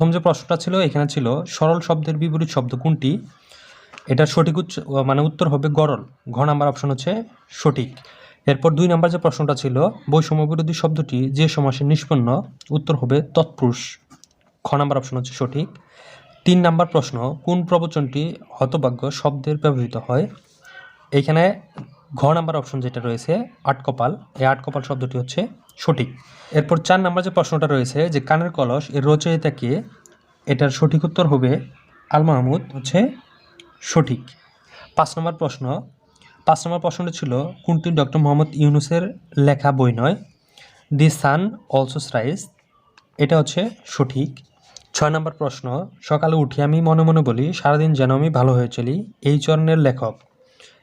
প্রথম যে প্রশ্নটা ছিল, এখানে ছিল, সরল শব্দের বিপরীত শব্দ কোনটি? এটার সঠিক উচ্চ মানে উত্তর হবে গরল ঘ নাম্বার অপশন হচ্ছে সঠিক। এরপর দুই নাম্বার যে প্রশ্নটা ছিল, বৈষম্য বিরোধী শব্দটি যে সমাসে নিষ্পন্ন, উত্তর হবে তৎপুরুষ। খ নাম্বার অপশন হচ্ছে সঠিক। তিন নাম্বার প্রশ্ন, কোন প্রবচনটি হতভাগ্য শব্দের ব্যবহৃত হয়? এইখানে ঘ নাম্বার অপশন যেটা রয়েছে আটকপাল এই আটকপাল শব্দটি হচ্ছে সঠিক। এরপর চার নাম্বার যে প্রশ্নটা রয়েছে, যে কানের কলস এর রচয়িতাকে এটার সঠিক উত্তর হবে আল মাহমুদ, হচ্ছে সঠিক। পাঁচ নম্বর প্রশ্ন, পাঁচ নম্বর প্রশ্নটা ছিল, কোনটি ডক্টর মোহাম্মদ ইউনুসের লেখা বই নয়? দি সান অলসো রাইজ, এটা হচ্ছে সঠিক। ছয় নম্বর প্রশ্ন, সকালে উঠে আমি মনে মনে বলি, সারাদিন যেন আমি ভালো হয়ে চলি, এই চরণের লেখক।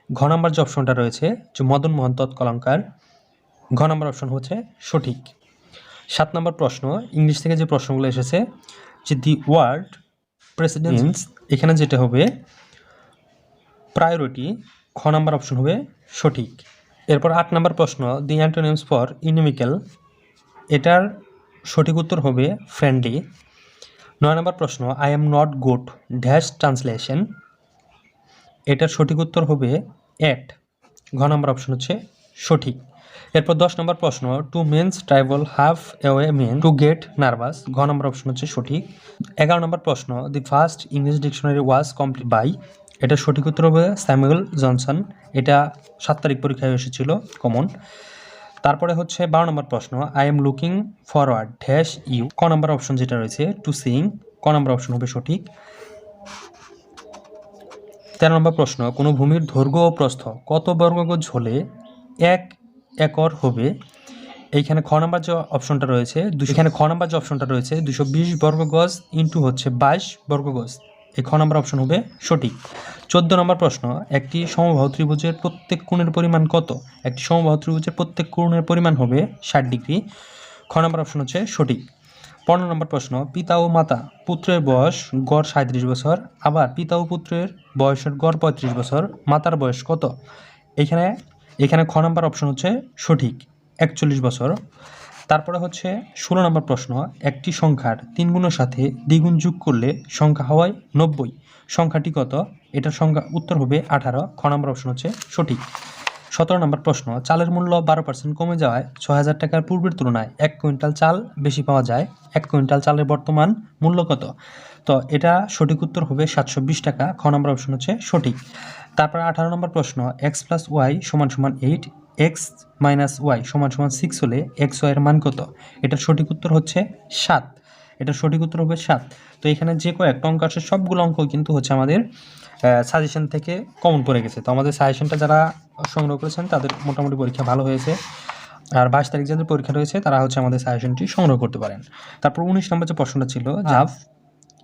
ঘ নম্বর যে অপশনটা রয়েছে যে মদন মোহন তৎকলঙ্কার ঘ নম্বর অপশন হচ্ছে সঠিক। সাত নম্বর প্রশ্ন ইংলিশ থেকে যে প্রশ্নগুলো এসেছে যে দি ওয়ার্ড প্রেসিডেন্স এখানে যেটা হবে প্রায়োরিটি খ নাম্বার অপশন হবে সঠিক। এরপর আট নম্বর প্রশ্ন দি অ্যান্টোনিমস ফর ইনিমিক্যাল এটার সঠিক উত্তর হবে ফ্রেন্ডলি নয় নম্বর প্রশ্ন I am not good dash translation এটার সঠিক উত্তর হবে অ্যাট ঘ নম্বর অপশন হচ্ছে সঠিক। এরপর দশ নম্বর প্রশ্ন to men's tribal half away men to get nervous ঘ নম্বর অপশন হচ্ছে সঠিক। এগারো নম্বর প্রশ্ন the first English dictionary was complete by এটা সঠিক উত্তর হবে স্যামুয়েল জনসন। এটা সাত তারিখ পরীক্ষায় এসেছিল কমন তারপরে হচ্ছে বারো নম্বর প্রশ্ন I am looking forward dash you ক নম্বর অপশন যেটা রয়েছে টু সিং ক নম্বর অপশন হবে সঠিক। তেরো নম্বর প্রশ্ন, কোনো ভূমির দৈর্ঘ্য ও প্রস্থ কত বর্গগজ হলে এক একর হবে? এইখানে খ নাম্বার যে অপশনটা রয়েছে এখানে খ নাম্বার যে অপশনটা রয়েছে, দুশো বিশ বর্গগজ ইন্টু হচ্ছে বাইশ বর্গগজ। এই খ নাম্বার অপশন হবে সঠিক। চোদ্দ নম্বর প্রশ্ন, একটি সমবাহু ত্রিভুজের প্রত্যেক কোণের পরিমাণ কত? একটি সমবাহু ত্রিভুজের প্রত্যেক কোণের পরিমাণ হবে ষাট ডিগ্রি। খ নম্বর অপশন হচ্ছে সঠিক। পনেরো নম্বর প্রশ্ন, পিতা ও মাতা পুত্রের বয়স গড় সাঁত্রিশ বছর, আবার পিতা ও পুত্রের বয়সের গড় পঁয়ত্রিশ বছর, মাতার বয়স কত? এখানে এখানে খ নম্বর অপশন হচ্ছে সঠিক, একচল্লিশ বছর। তারপরে হচ্ছে ষোলো নম্বর প্রশ্ন, একটি সংখ্যার তিন গুণের সাথে দ্বিগুণ যোগ করলে সংখ্যা হওয়ায় নব্বই। সংখ্যাটি কত? এটার সংখ্যা উত্তর হবে আঠারো। খ নম্বর অপশন হচ্ছে সঠিক। সতেরো নম্বর প্রশ্ন, চালের মূল্য বারো পার্সেন্ট কমে যাওয়ায় ছ হাজার টাকার পূর্বের তুলনায় এক কুইন্টাল চাল বেশি পাওয়া যায়। এক কুইন্টাল চালের বর্তমান মূল্য কত? তো এটা সঠিক উত্তর হবে সাতশো বিশ টাকা। খ নম্বর অপশন হচ্ছে সঠিক। তারপর আঠারো নম্বর প্রশ্ন এক্স প্লাস ওয়াই সমান সমান এইট এক্স মাইনাস ওয়াই সমান সমান সিক্স হলে এক্স ওয়াইয়ের মান কত? এটার সঠিক উত্তর হচ্ছে সাত। এটার সঠিক উত্তর হবে সাত। তো এখানে যে কয়েকটা অঙ্ক আছে, সবগুলো অঙ্ক কিন্তু হচ্ছে আমাদের সাজেশন থেকে কমন পড়ে গেছে। তো আমাদের সাজেশনটা যারা সংগ্রহ করেছেন তাদের মোটামুটি পরীক্ষা ভালো হয়েছে। আর বাইশ তারিখ যাদের পরীক্ষা রয়েছে তারা হচ্ছে আমাদের সাজেশনটি সংগ্রহ করতে পারেন। তারপর উনিশ নম্বর যে প্রশ্নটা ছিল half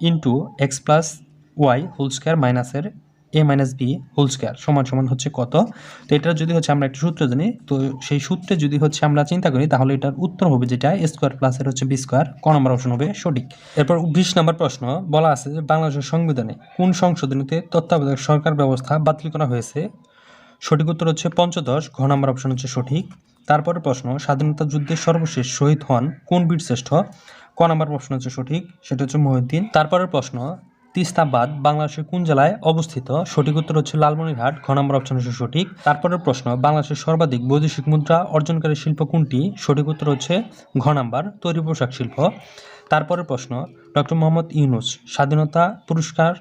into X plus Y whole square মাইনাসের A minus B whole square সমান সমান হচ্ছে কত? তো এটা যদি হচ্ছে আমরা একটা সূত্র জানি, তো সেই সূত্রে যদি হচ্ছে আমরা চিন্তা করি, তাহলে এটার উত্তর হবে যেটা এ স্কোয়ার প্লাসের হচ্ছে বি স্কোয়ার ক নম্বর অপশন হবে সঠিক। এরপর বিশ নম্বর প্রশ্ন, বলা আছে যে বাংলাদেশের সংবিধানে কোন সংশোধনীতে তত্ত্বাবধায়ক সরকার ব্যবস্থা বাতিল করা হয়েছে? সঠিক উত্তর হচ্ছে পঞ্চদশ, ঘ নম্বর অপশন হচ্ছে সঠিক। তারপরে প্রশ্ন, স্বাধীনতা যুদ্ধের সর্বশেষ শহীদ হন কোন বীর শ্রেষ্ঠ? ক নম্বর প্রশ্ন হচ্ছে সঠিক, সেটা হচ্ছে মহিউদ্দিন। তারপরের প্রশ্ন তিস্তাবাদ বাংলাদেশের কোন জেলায় অবস্থিত? সঠিক উত্তর হচ্ছে লালমনিরহাট, ঘ নম্বর অপশন হচ্ছে সঠিক। তারপরের প্রশ্ন, বাংলাদেশের সর্বাধিক বৈদেশিক মুদ্রা অর্জনকারী শিল্প কোনটি? সঠিক উত্তর হচ্ছে ঘ নাম্বার, তৈরি পোশাক শিল্প। তারপরের প্রশ্ন, ডক্টর মোহাম্মদ ইউনুস স্বাধীনতা পুরস্কার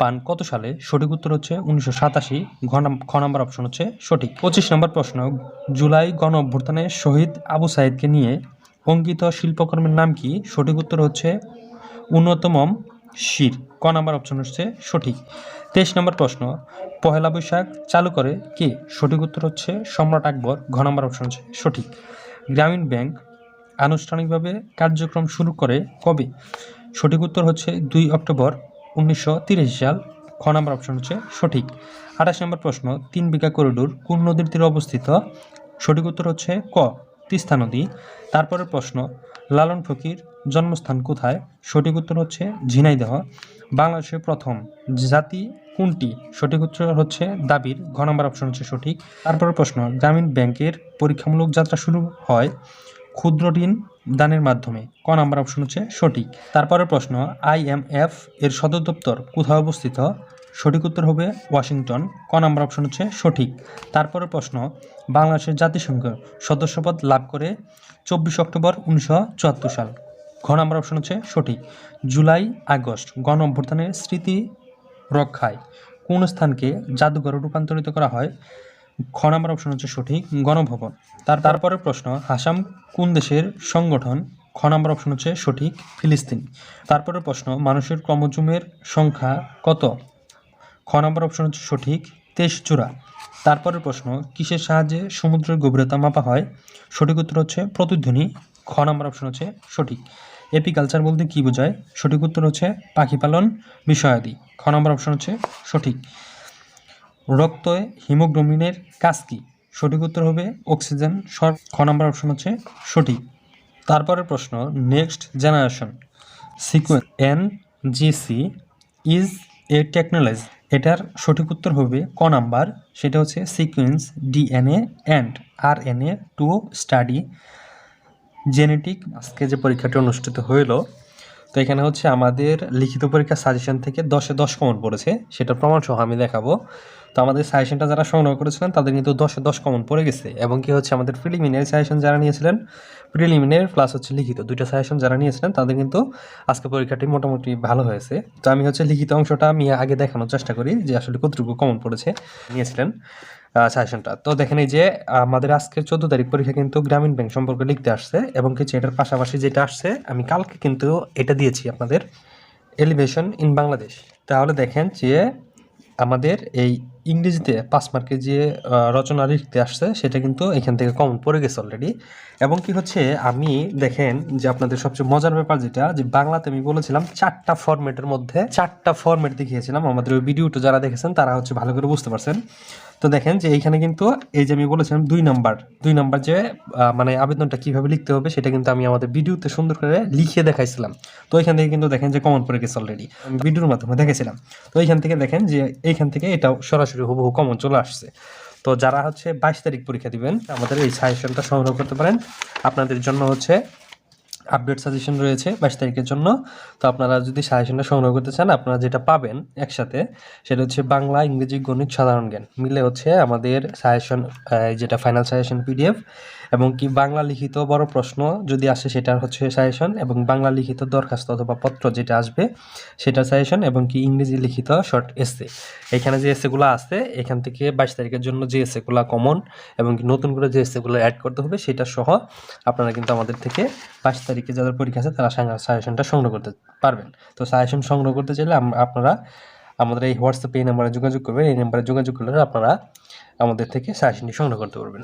পান কত সালে? সঠিক উত্তর হচ্ছে উনিশশো সাতাশি খ নাম্বার অপশন হচ্ছে সঠিক। পঁচিশ নম্বর প্রশ্ন, জুলাই গণ অভ্যুত্থানে শহীদ আবু সাইদকে নিয়ে অঙ্কিত শিল্পকর্মের নাম কি? সঠিক উত্তর হচ্ছে উন্নতমম শির, ক নাম্বার অপশন হচ্ছে সঠিক। তেইশ নম্বর প্রশ্ন, পহেলা বৈশাখ চালু করে কে? সঠিক উত্তর হচ্ছে সম্রাট আকবর, ঘ নম্বর অপশন হচ্ছে সঠিক। গ্রামীণ ব্যাংক আনুষ্ঠানিকভাবে কার্যক্রম শুরু করে কবে? সঠিক উত্তর হচ্ছে দুই অক্টোবর উনিশশো সাল, খ নম্বর অপশন হচ্ছে সঠিক। আঠাশ নম্বর প্রশ্ন, তিন বিঘা করিডোর কোন নদীর তীরে অবস্থিত? সঠিক উত্তর হচ্ছে ক, তিস্তা নদী। তারপরের প্রশ্ন লালন ফকির, জন্মস্থান কোথায়? সঠিক উত্তর হচ্ছে ঝিনাইদহ, বাংলাদেশের প্রথম জাতি কোনটি? সঠিক উত্তর হচ্ছে দাবির, ঘ নম্বর অপশন হচ্ছে সঠিক। তারপরের প্রশ্ন, গ্রামীণ ব্যাংকের পরীক্ষামূলক যাত্রা শুরু হয় ক্ষুদ্র ঋণ দানের মাধ্যমে, ক নাম্বার অপশন হচ্ছে সঠিক। তারপরের প্রশ্ন আইএমএফ এর সদর দপ্তর কোথায় অবস্থিত? সঠিক উত্তর হবে ওয়াশিংটন। ক নাম্বার অপশন হচ্ছে সঠিক। তারপরের প্রশ্ন, বাংলাদেশের জাতিসংঘ সদস্যপদ লাভ করে চব্বিশ অক্টোবর উনিশশো চুয়াত্তর সাল। ঘ নাম্বার অপশন হচ্ছে সঠিক। জুলাই, আগস্ট গণ অভ্যুত্থানের স্মৃতি রক্ষায় কোন স্থানকে জাদুঘরে রূপান্তরিত করা হয়? খ নাম্বার অপশন হচ্ছে সঠিক, গণভবন। তার তারপরের প্রশ্ন হাসাম কোন দেশের সংগঠন? খ নাম্বার অপশন হচ্ছে সঠিক, ফিলিস্তিন। তারপরের প্রশ্ন, মানুষের ক্রমজুমের সংখ্যা কত? খ নম্বর অপশন হচ্ছে সঠিক, তেইশ চূড়া। তারপরের প্রশ্ন, কিসের সাহায্যে সমুদ্রের গভীরতা মাপা হয়? সঠিক উত্তর হচ্ছে প্রতিধ্বনি। খ নম্বর অপশন হচ্ছে সঠিক। এপিকালচার বলতে কি বোঝায়? সঠিক উত্তর হচ্ছে পাখি পালন বিষয়াদি। খ নম্বর অপশন হচ্ছে সঠিক। রক্তে হিমোগ্লোবিনের কাজ কি? সঠিক উত্তর হবে অক্সিজেন সর খ নম্বর অপশন হচ্ছে সঠিক। তারপরের প্রশ্ন, next generation sequence N GC is a technology. এটার সঠিক উত্তর হবে ক নাম্বার, সেটা হচ্ছে sequence DNA and R N A to study genetic আজকে যে পরীক্ষাটি অনুষ্ঠিত হইল তো এখানে হচ্ছে আমাদের লিখিত পরীক্ষার সাজেশন থেকে দশে দশ কমন পড়েছে সেটা প্রমাণ সহ আমি দেখাবো। তো আমাদের সাজেশনটা যারা সংগ্রহ করেছিলেন, তাদের কিন্তু দশে দশ কমন পড়ে গেছে। এবং কি হচ্ছে, আমাদের প্রিলিমিনারি সাজেশন যারা নিয়েছিলেন প্রিলিমিনারি প্লাস হচ্ছে লিখিত, দুইটা সাজেশন যারা নিয়েছিলেন, তাদের কিন্তু আজকে পরীক্ষাটি মোটামুটি ভালো হয়েছে। তো আমি হচ্ছে লিখিত অংশটা আমি আগে দেখানোর চেষ্টা করি যে আসলে কতটুকু কমন পড়েছে, নিয়েছিলেন। সাজেশনটা তো দেখেন এই যে, আমাদের আজকের চোদ্দ তারিখ পরীক্ষা কিন্তু গ্রামীণ ব্যাংক সম্পর্কে লিখতে আসছে এবং কিছু এটার পাশাপাশি যেটা আসছে, আমি কালকে কিন্তু এটা দিয়েছি আপনাদের এলিভেশন ইন বাংলাদেশ তাহলে দেখেন যে, আমাদের এই ইংরেজিতে পাঁচ মার্কে যে রচনা লিখতে আসছে, সেটা কিন্তু এখান থেকে কমন পড়ে গেছে অলরেডি এবং কি হচ্ছে, আমি দেখেন যে আপনাদের সবচেয়ে মজার ব্যাপার যেটা, যে বাংলাতে আমি বলেছিলাম চারটা ফরম্যাটের মধ্যে, চারটা ফরম্যাট দেখিয়েছিলাম। আমাদের ওই ভিডিওটা যারা দেখেছেন, তারা হচ্ছে ভালো করে বুঝতে পারছেন। তো দেখেন যে এইখানে কিন্তু এই যে আমি বলেছিলাম দুই নাম্বার দুই নাম্বার যে মানে আবেদনটা কীভাবে লিখতে হবে সেটা কিন্তু আমি আমাদের ভিডিওতে সুন্দর করে লিখে দেখাইছিলাম। তো এখান থেকে কিন্তু দেখেন যে কমন পড়ে গেছে অলরেডি আমি ভিডিওর মাধ্যমে দেখেছিলাম তো এইখান থেকে দেখেন যে এইখান থেকে এটাও সরাসরি হুবহু কমন চলে আসছে। তো যারা হচ্ছে বাইশ তারিখ পরীক্ষা দিবেন, আমাদের এই সাজেশনটা সংগ্রহ করতে পারেন। আপনাদের জন্য হচ্ছে আপডেট সাজেশন রয়েছে বাইশ তারিখের জন্য। তো আপনারা যদি সাজেশনটা সংগ্রহ করতে চান, আপনারা যেটা পাবেন একসাথে, সেটা হচ্ছে বাংলা, ইংরেজি, গণিত, সাধারণ জ্ঞান। মিলে হচ্ছে আমাদের সাজেশন যেটা ফাইনাল সাজেশন পিডিএফ এবং কি বাংলা লিখিত বড় প্রশ্ন যদি আসে, সেটার হচ্ছে সাজেশন এবং বাংলা লিখিত দরখাস্ত অথবা পত্র যেটা আসবে, সেটা সাজেশন এবং কি ইংরেজি লিখিত শর্ট এসে এখানে যে এসেগুলো আছে, এখান থেকে বাইশ তারিখের জন্য যে এসেগুলো কমন এবং কি নতুন করে যে এসেগুলো অ্যাড করতে হবে, সেটা সহ আপনারা কিন্তু আমাদের থেকে বাইশ তারিখে যাদের পরীক্ষা আছে তারা সাজেশনটা সংগ্রহ করতে পারবেন। তো সাজেশন সংগ্রহ করতে চাইলে আপনারা আমাদের এই হোয়াটসঅ্যাপে এই নাম্বারে যোগাযোগ করবেন। এই নাম্বারে যোগাযোগ করলে আপনারা আমাদের থেকে সাজেশনটি সংগ্রহ করতে পারবেন।